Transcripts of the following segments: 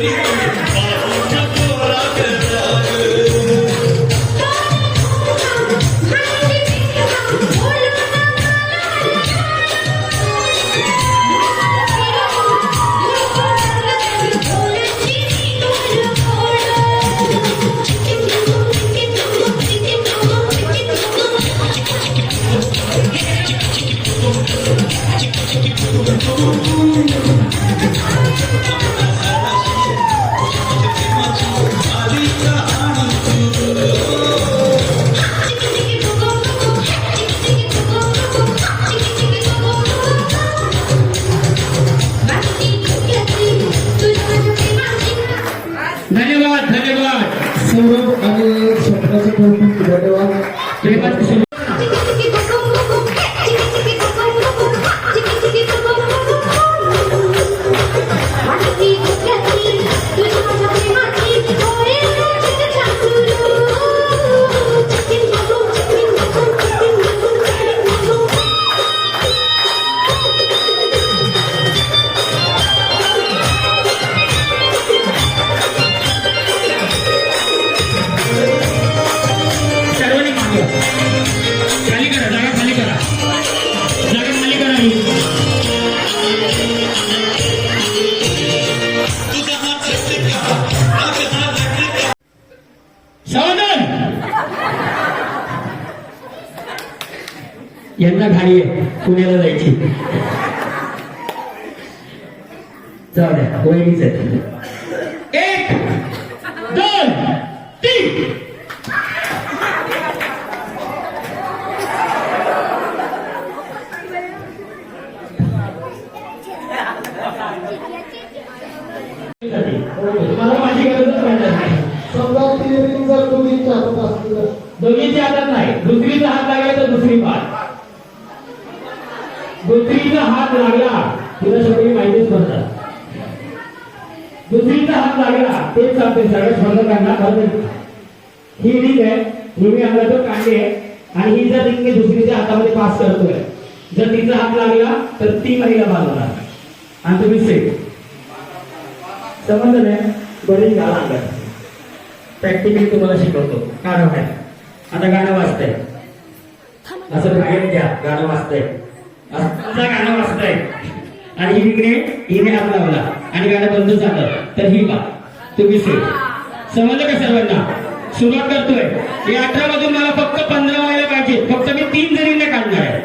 धन्यवाद यांना गाडी आहे. पुण्याला जायची. जाऊ द्या वहिनीच आहे एक दोन तीन. तुम्हाला माझी गरजच समजा हातात नाही. दुसरीचा हात लागला तर दुसरी पाठ दुसरीचा हात लागला तिला सगळी माहितीच बनतात दुसरीचा हात लागला तेच सांगते सगळ्या स्पर्धकांना खरं ही रिंग आहे हिरवी अंगाचं कांडे आहे आणि ही जर रिंग दुसरीच्या हातामध्ये पास करतोय जर तिचा हात लागला तर ती महिला बाजूला आणि तुम्ही सेफ समजलं नाही बरेच गाणं अंगात प्रॅक्टिकली तुम्हाला शिकवतो. गाणं आहे आता गाणं वाजतंय. असं बाहेर घ्या गाणं वाजतंय. तुझा गाणं वाजतंय आणि इकडे हिने हात लावला. आणि गाणं बंद झालं तर ही बा. तुम्ही सेफ समजलं का सर्वांना? सुरुवात करतोय. या अठरा मधून मला फक्त पंधरा महिला पाहिजे फक्त मी तीन जणींना काढणार आहे.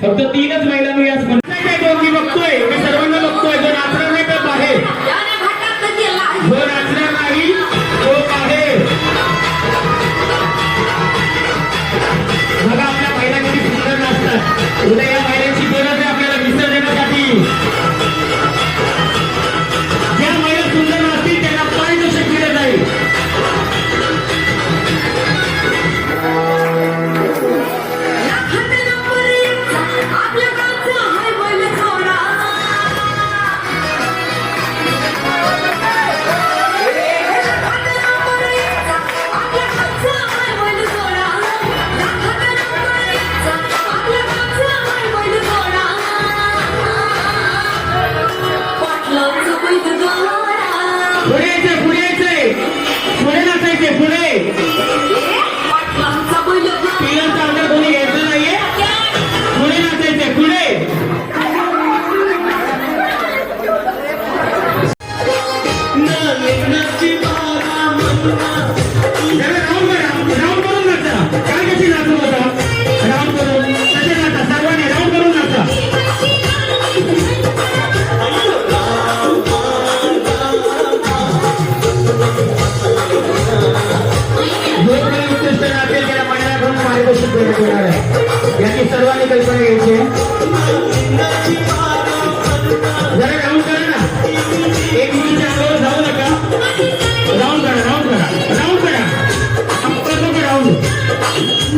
फक्त तीनच महिला मी आज हो,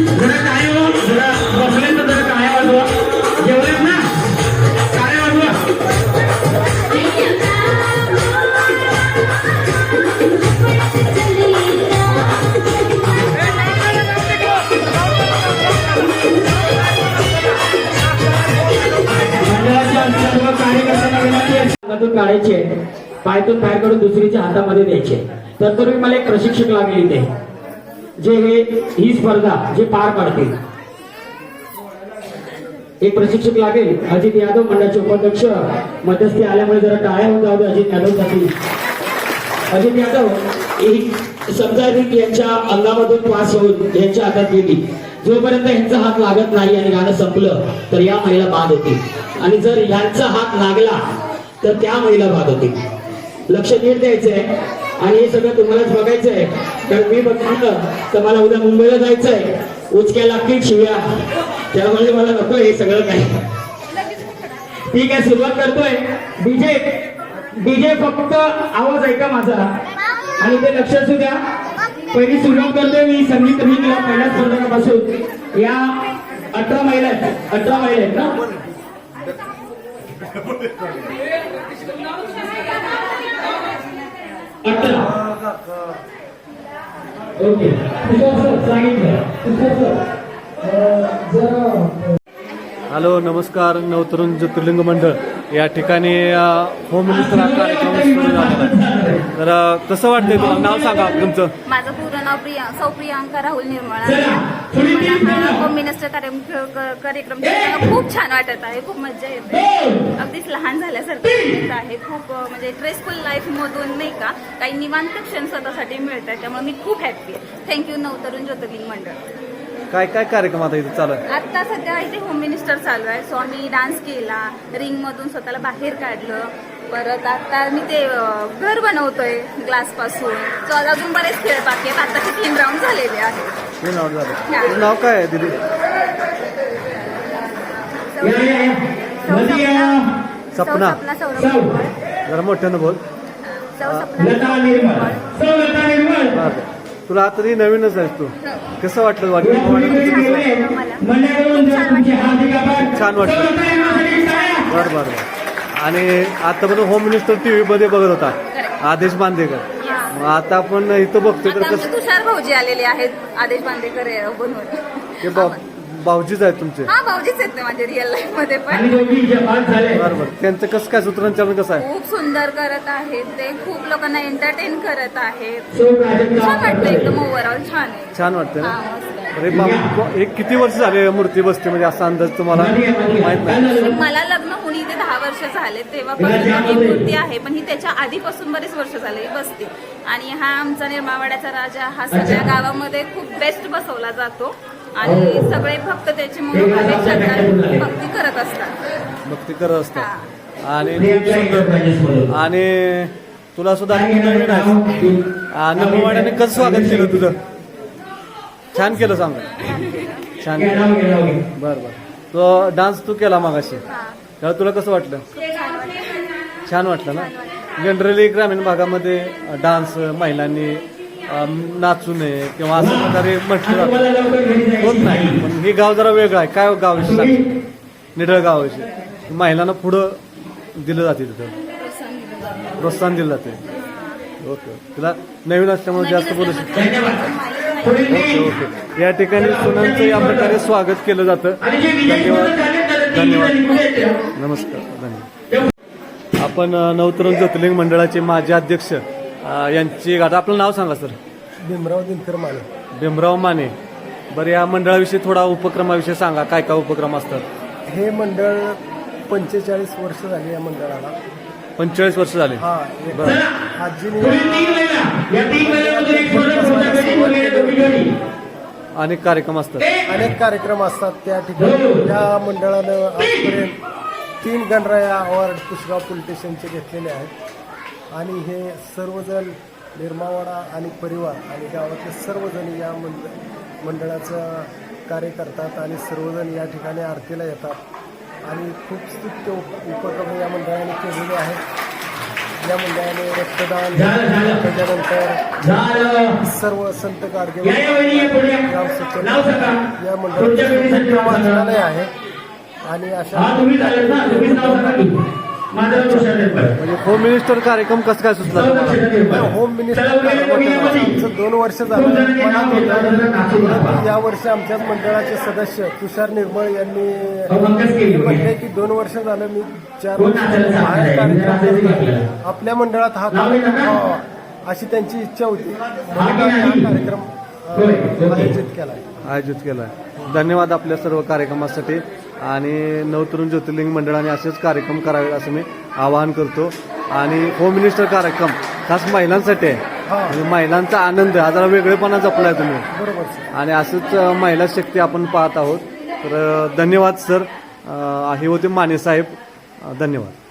काढायचे पायतून बाहेर करून दुसरीच्या हातामध्ये द्यायचे तत्पूर्वी मला एक प्रशिक्षक लागले ते जे हे ही स्पर्धा जे पार पाडतील. एक प्रशिक्षक लागेल अजित यादव मंडळाचे उपाध्यक्ष. मध्यस्थी आल्यामुळे जरा टाळ्या होऊन जाऊ दे अजित यादवसाठी अजित यादव ही समजा की यांच्या अंगामधून पास होऊन यांच्या हातात गेली. जोपर्यंत यांचा हात लागत नाही आणि गाणं संपलं तर या महिला बाद होती आणि जर यांचा हात लागला तर त्या महिला बाद होती लक्ष नीट द्यायचंय. आणि हे सगळं तुम्हालाच बघायचंय कारण मी बघितलं तर मला उद्या मुंबईला जायचंय उचक्या लागतील शिव्या? त्यामुळे मला नको हे सगळं काही. ठीक आहे सुरुवात करतोय. डीजे डीजे फक्त आवाज ऐका माझा. आणि ते लक्ष असू द्या. पहिली सुरुवात करतोय मी संगीत रिंगला पहिल्या स्पर्धकापासून. या अठरा महिला आहेत. अठरा महिला आहेत ना? अठरा ओके. तुषार सर सांगितलं. तुषार सर अं, जरा हॅलो नमस्कार नवतरुण ज्योतिर्लिंग मंडळ. या ठिकाणी होम मिनिस्टर हा कार्यक्रम सुरू झालेला आहे. तर कसं वाटतंय तुला? नाव सांगा तुमचं. माझं पूर्ण नाव प्रिया सौ प्रियांका राहुल निर्मळ होम मिनिस्टर कार्यक्रम कार्यक्रम खूप छान वाटत आहे खूप मजा येते. अगदीच लहान झाल्यासारखं आहे. खूप म्हणजे स्ट्रेसफुल लाईफ मधून नाही का काही निवांत क्षण स्वतःसाठी मिळतात त्यामुळे मी खूप हॅप्पी आहे. थँक्यू नवतरुण ज्योतिर्लिंग मंडळ. काय काय कार्यक्रम आता इथे चालू आहे? आता सध्या इथे होम मिनिस्टर चालू आहे. सो आम्ही डान्स केला रिंग मधून स्वतःला बाहेर काढलं. परत आता मी ते अ, घर बनवतोय ग्लासपासून. सो अजून बरेच खेळ बाकी आहेत. आताचे तीन राऊंड झालेले आहेत. हे नाव झालं. तुझं नाव काय आहे दिदी? सौ सपना. सपना. सौरभ सौ. जरा मोठ्यानं बोल. सौ सपना लता निर्मळ सौ लता निर्मळ. तुला आता ती नवीनच आहेस तू. कसं वाटलं वाटलं? छान वाटलं. बरं बरं बरं. आणि आतापर्यंत होम मिनिस्टर टीव्ही मध्ये बघत होता. आदेश बांदेकर. आता आपण इथं बघतोय तर आता तुषार भाऊजी आलेले आहेत आदेश बांदेकर हे बनवून भाऊजीच आहेत तुमचे. हा भाऊजीच आहेत ते माझे रिअल लाईफमध्ये आणि पण दोघी इथे पास झाले. बरं बरं. त्यांचं कसं काय सूत्रांचरण कसं आहे? खूप सुंदर करत आहेत ते. खूप लोकांना एंटरटेन करत आहेत. छान वाटतं. एकदम ओव्हरऑल छान आहे. छान वाटतंय हा ना मस्त आहे. अरे बाप एक किती वर्ष झाले मूर्ती बसते म्हणजे असा अंदाज तुम्हाला. माहीत नाही? मला लग्न होऊन इथे दहा वर्ष झाले. तेव्हापासून तिला जाम ही. मूर्ती आहे पण ही त्याच्या आधीपासून बरेच वर्ष झाले ही बसते. आणि हा आमचा निर्मावाड्याचा राजा हा सगळ्या. गावामध्ये खूप बेस्ट बसवला जातो. आणि हो. सगळे भक्त त्याची झाले. भक्ती करत असतात. भक्ती करत असतात. आणि. आणि तुला सुद्धा नवीन नववाड्याने कसं स्वागत केलं तुझं? छान केलं सांग. छान घे. बर बर. तो डान्स तू केला मागाशी. हा. तेव्हा तुला कसं वाटलं? छान वाटलं. ना? जनरली ग्रामीण भागामध्ये डान्स महिलांनी नाचू नये किंवा असं प्रकारे म्हटलं जातं. होत नाही. पण हे गाव जरा वेगळं आहे. काय गाव? निढळ गाव विषय महिलांना पुढं दिलं जाते तिथं. प्रोत्साहन दिलं जाते. ओके. तुला नवीन असल्यामुळे जास्त बोलू शकतो ओके ओके. या ठिकाणी सुनांचं या प्रकारे स्वागत केलं जातं. धन्यवाद. धन्यवाद. नमस्कार. धन्यवाद. आपण नवतरुण ज्योतिर्लिंग मंडळाचे माजी अध्यक्ष अ, यांची गाठ आपलं नाव सांगा सर. भीमराव दिनकर माने. भीमराव माने. बरं या मंडळाविषयी थोडा उपक्रमाविषयी सांगा काय काय उपक्रम असतात? हे मंडळ पंचेचाळीस वर्ष झाली या मंडळाला. पंचेचाळीस वर्ष झाले. हा बरं. आजीने पुढील तीन महिला. या तीन महिन्यामधून एक सोडत होता घरी वगैरे दोघी जोडी. अनेक कार्यक्रम असतात. अनेक कार्यक्रम असतात त्या ठिकाणी. त्या मंडळानं आजपर्यंत तीन गणराया अवॉर्ड पुसगाव पोलीस स्टेशनचे घेतलेले आहेत. आणि हे सर्वजण निर्मावाडा आणि परिवार आणि गावातले सर्वजण या मंड मंडळाचं कार्य करतात आणि सर्वजण या ठिकाणी आरतीला येतात. आणि खूप स्तुत्य उप उपक्रम या मंडळाने केलेले आहेत. या मंडळाने रक्तदान. त्याच्यानंतर सर्व संत गाडगे या मंडळाचं. वाचनालय आहे. आणि अशा हा म्हणजे होम मिनिस्टर कार्यक्रम कसं काय सुचला? होम मिनिस्टर दोन वर्ष झालं. या वर्षी आमच्याच मंडळाचे सदस्य तुषार निर्मळ यांनी होती. म्हणले की दोन वर्ष झालं मी चार वर्ष हा. घेतलं. आपल्या मंडळात हा कार्यक्रम? व्हावा, अशी त्यांची इच्छा होती? हा कार्यक्रम. आयोजित केला आयोजित केला आहे धन्यवाद आपल्या सर्व कार्यक्रमासाठी. आणि नवतरुण ज्योतिर्लिंग मंडळाने असेच कार्यक्रम करावे असं मी आवाहन करतो. आणि होम मिनिस्टर कार्यक्रम खास महिलांसाठी आहे. म्हणजे महिलांचा आनंद हा जरा वेगळेपणा जपलाय तुम्ही. आणि असंच महिला शक्ती आपण पाहत आहोत. तर धन्यवाद सर. हे होते माने साहेब. धन्यवाद.